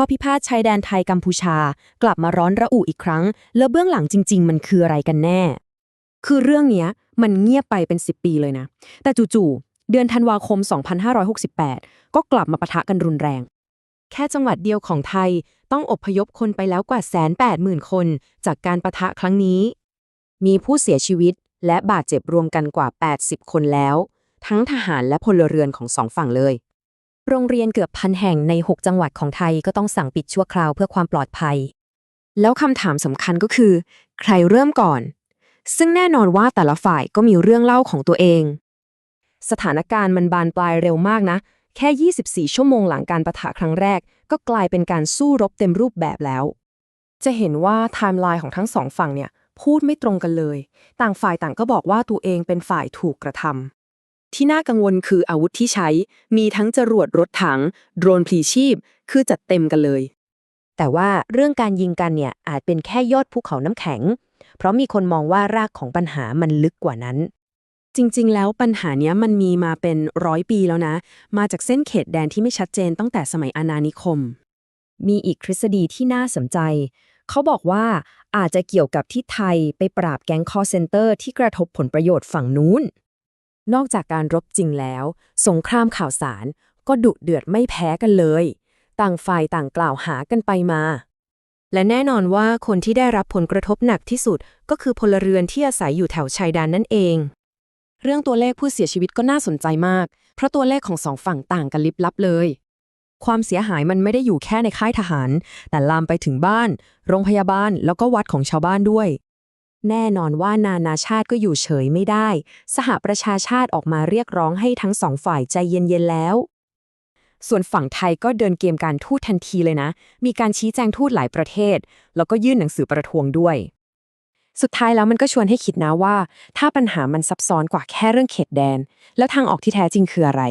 ข้อพิพาทชายแดนไทยกัมพูชา กลับมาร้อนระอุอีกครั้ง แล้วเบื้องหลังจริง ๆ มันคืออะไรกันแน่ คือเรื่องเนี้ยมันเงียบไปเป็น 10 ปีเลยนะ แต่จู่ๆเดือนธันวาคม 2568 ก็กลับมาปะทะกันรุนแรง แค่จังหวัดเดียวของไทยต้องอพยพคนไปแล้วกว่าแสนแปดหมื่นคน จากการปะทะครั้งนี้ มีผู้เสียชีวิตและบาดเจ็บรวมกันกว่า 80 คนแล้ว ทั้งทหารและพลเรือนของสองฝั่งเลย โรงเรียนเกือบพันแห่งใน 6 จังหวัดของไทยก็ต้องสั่งปิดชั่วคราวเพื่อความปลอดภัย แล้วคำถามสำคัญก็คือ ใครเริ่มก่อน ซึ่งแน่นอนว่าแต่ละฝ่ายก็มีเรื่องเล่าของตัวเอง สถานการณ์มันบานปลายเร็วมากนะ แค่ 24 ชั่วโมงหลังการประทะครั้งแรก ก็กลายเป็นการสู้รบเต็มรูปแบบแล้ว จะเห็นว่าไทม์ไลน์ของทั้งสองฝั่งเนี่ยพูดไม่ตรงกันเลย ต่างฝ่ายต่างก็บอกว่าตัวเองเป็นฝ่ายถูกกระทำ ที่น่ากังวลคืออาวุธที่ใช้ มีทั้งจรวดรถถัง โดรนพลีชีพ คือจัดเต็มกันเลย แต่ว่าเรื่องการยิงกันเนี่ยอาจเป็นแค่ยอดภูเขาน้ำแข็ง เพราะมีคนมองว่ารากของปัญหามันลึกกว่านั้น จริง ๆ แล้วปัญหาเนี้ยมันมีมาเป็นร้อยปีแล้วนะ มาจากเส้นเขตแดนที่ไม่ชัดเจนตั้งแต่สมัยอาณานิคม มีอีกทฤษฎีที่น่าสนใจ เขาบอกว่าอาจจะเกี่ยวกับที่ไทยไปปราบแก๊งคอเซนเตอร์ที่กระทบผลประโยชน์ฝั่งนู้น นอกจากการรบจริงแล้ว สงครามข่าวสาร ก็ดุเดือดไม่แพ้กันเลย ต่างฝ่ายต่างกล่าวหากันไปมา และแน่นอนว่าคนที่ได้รับผลกระทบหนักที่สุด ก็คือพลเรือนที่อาศัยอยู่แถวชายแดนนั่นเอง เรื่องตัวเลขผู้เสียชีวิตก็น่าสนใจมาก เพราะตัวเลขของสองฝั่งต่างกันลิบลับเลย ความเสียหายมันไม่ได้อยู่แค่ในค่ายทหาร แต่ลามไปถึงบ้าน โรงพยาบาลแล้วก็วัดของชาวบ้านด้วย แน่นอนว่านานาชาติก็อยู่เฉยไม่ได้ สหประชาชาติออกมาเรียกร้องให้ทั้งสองฝ่ายใจเย็นๆแล้ว ส่วนฝั่งไทยก็เดินเกมการทูตทันทีเลยนะ มีการชี้แจงทูตหลายประเทศ แล้วก็ยื่นหนังสือประท้วงด้วย สุดท้ายแล้วมันก็ชวนให้คิดนะว่า ถ้าปัญหามันซับซ้อนกว่าแค่เรื่องเขตแดน แล้วทางออกที่แท้จริงคืออะไร